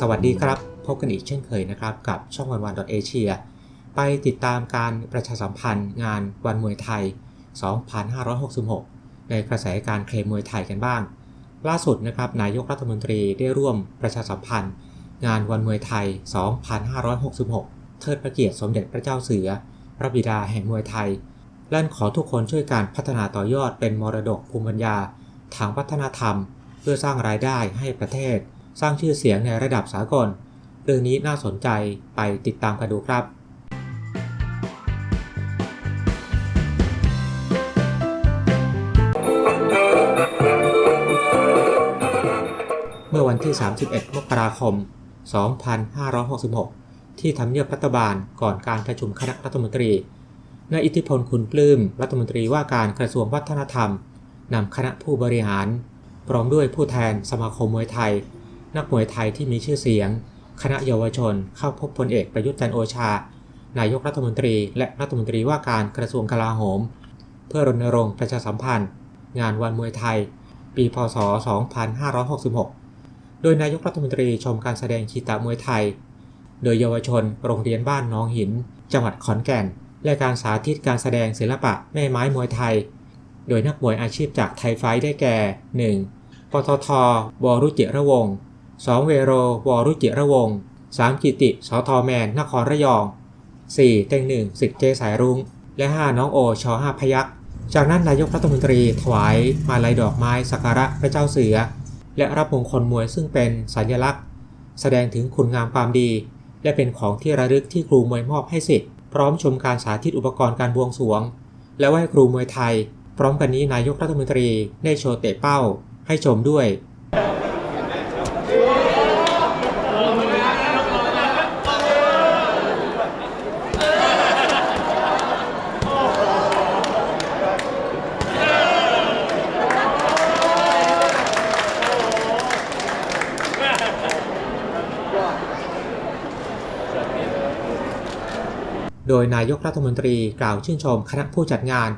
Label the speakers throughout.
Speaker 1: สวัสดีครับ พบกันอีกเช่นเคยนะครับ กับช่องวันวันเอเชียไปติดตามการประชาสัมพันธ์งานวันมวยไทย 2566 ในกระแสการเคลมมวยไทยกันบ้าง ล่าสุดนะครับนายกรัฐมนตรีได้ร่วมประชาสัมพันธ์ งานวันมวยไทย 2566 เทิดพระเกียรติสมเด็จพระเจ้าเสือ พระบิดาแห่งมวยไทยและขอทุกคนช่วยการพัฒนาต่อยอดเป็นมรดกภูมิปัญญา ทางวัฒนธรรม เพื่อสร้างรายได้ให้ประเทศ สร้างชื่อเสียงในระดับสากล เรื่องนี้น่าสนใจไปติดตามกันดูครับเมื่อวันที่ 31 มกราคม 2566 ที่ทำเนียบรัฐบาลก่อนการประชุมคณะรัฐมนตรี นายอิทธิพลคุณปลื้ม รัฐมนตรีว่าการกระทรวงวัฒนธรรม นำคณะผู้บริหาร พร้อมด้วยผู้แทนสมาคมมวยไทย นักมวยไทยที่มีชื่อเสียง คณะเยาวชน เข้าพบพลเอกประยุทธ์จันโอชา นายกรัฐมนตรี และรัฐมนตรีว่าการกระทรวงกลาโหม เพื่อรณรงค์ประชาสัมพันธ์ งานวันมวยไทย ปีพศ 2566 โดยนายกรัฐมนตรีชมการแสดงคีตามวยไทย โดยเยาวชน โรงเรียนบ้านน้องหิน จังหวัดขอนแก่น และการสาธิตการแสดงศิลปะแม่ไม้มวยไทย โดยนักมวยอาชีพจากไทยไฟได้แก่ 1. ปตทวรุจิระวงศ์ 2. เวโรวรุจิระวง 3. กิติสทอแมน นครระยอง 4. เต็งหนึ่งสิทธิ์เจสายรุง้ง และ 5. น้องโอชอ5พยักจากนั้นนายกรัฐมนตรีถวายมาลัยดอกไม้สักการะพระเจ้าเสือ และรับมงคลมวยซึ่งเป็นสัญลักษณ์ แสดงถึงคุณงามความดี และเป็นของที่ระลึกที่ครูมวยมอบให้สิทธิ์พร้อมชมการสาธิตอุปกรณ์การบวงสรวง และไหว้ครูมวยไทย พร้อมกันนี้นายกรัฐมนตรีได้โชว์เตะเป้า ให้ชมด้วย โดยนายกรัฐมนตรีกล่าวชื่นชมคณะผู้จัดงาน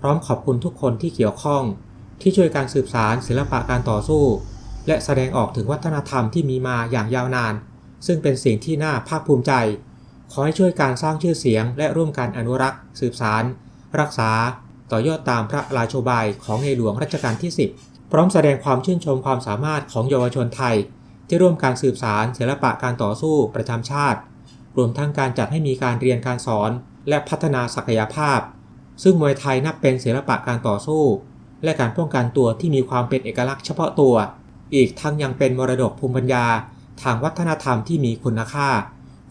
Speaker 1: พร้อมขอบคุณทุกคนที่เกี่ยวข้อง ที่ช่วยการสืบสารศิลปะการต่อสู้ และแสดงออกถึงวัฒนธรรมที่มีมาอย่างยาวนาน ซึ่งเป็นสิ่งที่น่าภาคภูมิใจ ขอให้ช่วยการสร้างชื่อเสียง และร่วมกันอนุรักษ์ สืบสาร รักษา ต่อยอดตามพระราโชบายของในหลวงรัชกาลที่ 10 พร้อมแสดงความชื่นชมความสามารถของเยาวชนไทย ที่ร่วมการสืบสารศิลปะการต่อสู้ประจำชาติ รวมทั้งการจัดให้มีการเรียนการสอน และพัฒนาศักยภาพ ซึ่งมวยไทยนับเป็นศิลปะการต่อสู้ และการป้องกันตัวที่มีความเป็นเอกลักษณ์เฉพาะตัว อีกทั้งยังเป็นมรดกภูมิปัญญา ทางวัฒนธรรมที่มีคุณค่า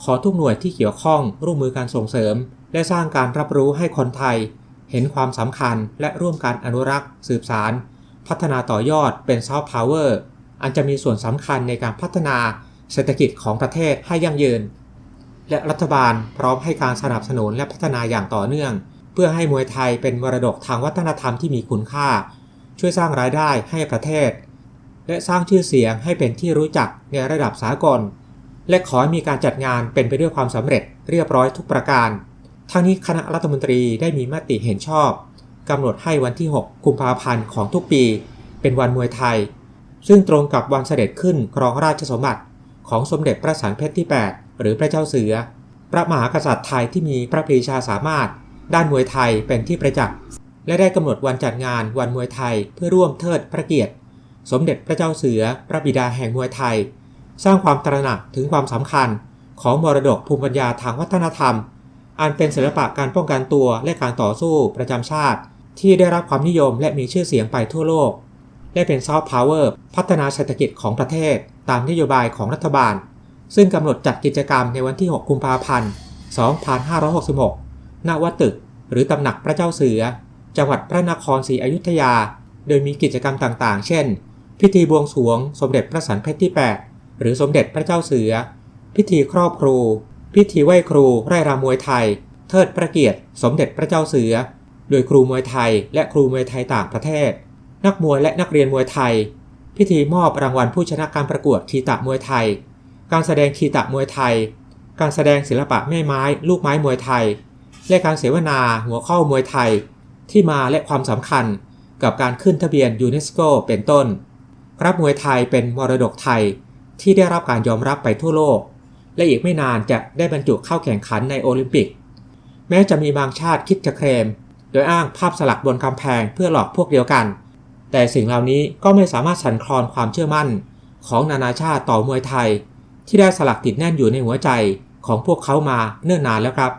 Speaker 1: ขอทุกหน่วยที่เกี่ยวข้องร่วมมือการส่งเสริม และสร้างการรับรู้ให้คนไทย เห็นความสำคัญและร่วมการอนุรักษ์ สืบสาร พัฒนาต่อยอดเป็นซอฟต์พาวเวอร์อันจะมีส่วนสำคัญในการพัฒนาเศรษฐกิจของประเทศให้ยั่งยืน และรัฐบาลพร้อมให้การสนับสนุนและพัฒนาอย่างต่อเนื่อง เพื่อให้มวยไทยเป็นมรดกทางวัฒนธรรมที่มีคุณค่า ช่วยสร้างรายได้ให้ประเทศ และสร้างชื่อเสียงให้เป็นที่รู้จักในระดับสากล และขอให้มีการจัดงานเป็นไปด้วยความสำเร็จเรียบร้อยทุกประการ ทั้งนี้คณะรัฐมนตรีได้มีมติเห็นชอบกำหนดให้วันที่ 6 กุมภาพันธ์ของทุกปี เป็นวันมวยไทย ซึ่งตรงกับวันเสด็จขึ้นครองราชสมบัติของสมเด็จพระสันเพชรที่ 8 หรือพระเจ้าเสือ พระมหากษัตริย์ไทยที่มีพระปรีชาสามารถ ด้านมวยไทยเป็นที่ประจักษ์และได้กำหนดวันจัดงานวันมวยไทยเพื่อร่วมเทิดพระเกียรติ สมเด็จพระเจ้าเสือ พระบิดาแห่งมวยไทย สร้างความตระหนักถึงความสำคัญของมรดกภูมิปัญญาทางวัฒนธรรม อันเป็นศิลปะการป้องกันตัวและการต่อสู้ประจำชาติ ที่ได้รับความนิยมและมีชื่อเสียงไปทั่วโลก และเป็นซอฟต์พาวเวอร์พัฒนาเศรษฐกิจของประเทศ ตามนโยบายของรัฐบาล ซึ่งกำหนดจัดกิจกรรมในวันที่ 6 กุมภาพันธ์ 2566 ณ วัดตึก หรือตำหนักพระเจ้าเสือ จังหวัดพระนครศรีอยุธยา โดยมีกิจกรรมต่างๆ เช่น พิธีบวงสรวง สมเด็จพระสันเพชรที่ 8 หรือสมเด็จพระเจ้าเสือ พิธีครอบครู พิธีไหว้ครู ไร่รำมวยไทย เทิดพระเกียรติ สมเด็จพระเจ้าเสือ โดยครูมวยไทย และครูมวยไทยต่างประเทศ นักมวยและนักเรียนมวยไทย พิธีมอบรางวัลผู้ชนะการประกวดคีตะมวยไทย การแสดงคีตะมวยไทย การแสดงศิลปะแม่ไม้ ลูกไม้มวยไทย และการเสวนาหัวข้อมวยไทย ที่มาและความสำคัญกับการขึ้นทะเบียนยูเนสโกเป็นต้น รับมวยไทยเป็นมรดกไทยที่ได้รับการยอมรับไปทั่วโลก และอีกไม่นานจะได้บรรจุเข้าแข่งขันในโอลิมปิก แม้จะมีบางชาติคิดจะเคลมโดยอ้างภาพสลักบนกำแพงเพื่อหลอกพวกเดียวกัน แต่สิ่งเหล่านี้ก็ไม่สามารถสั่นคลอนความเชื่อมั่น ของนานาชาติต่อมวยไทย ที่ได้สลักติดแน่นอยู่ในหัวใจของพวกเขามาเนิ่นนานแล้วครับ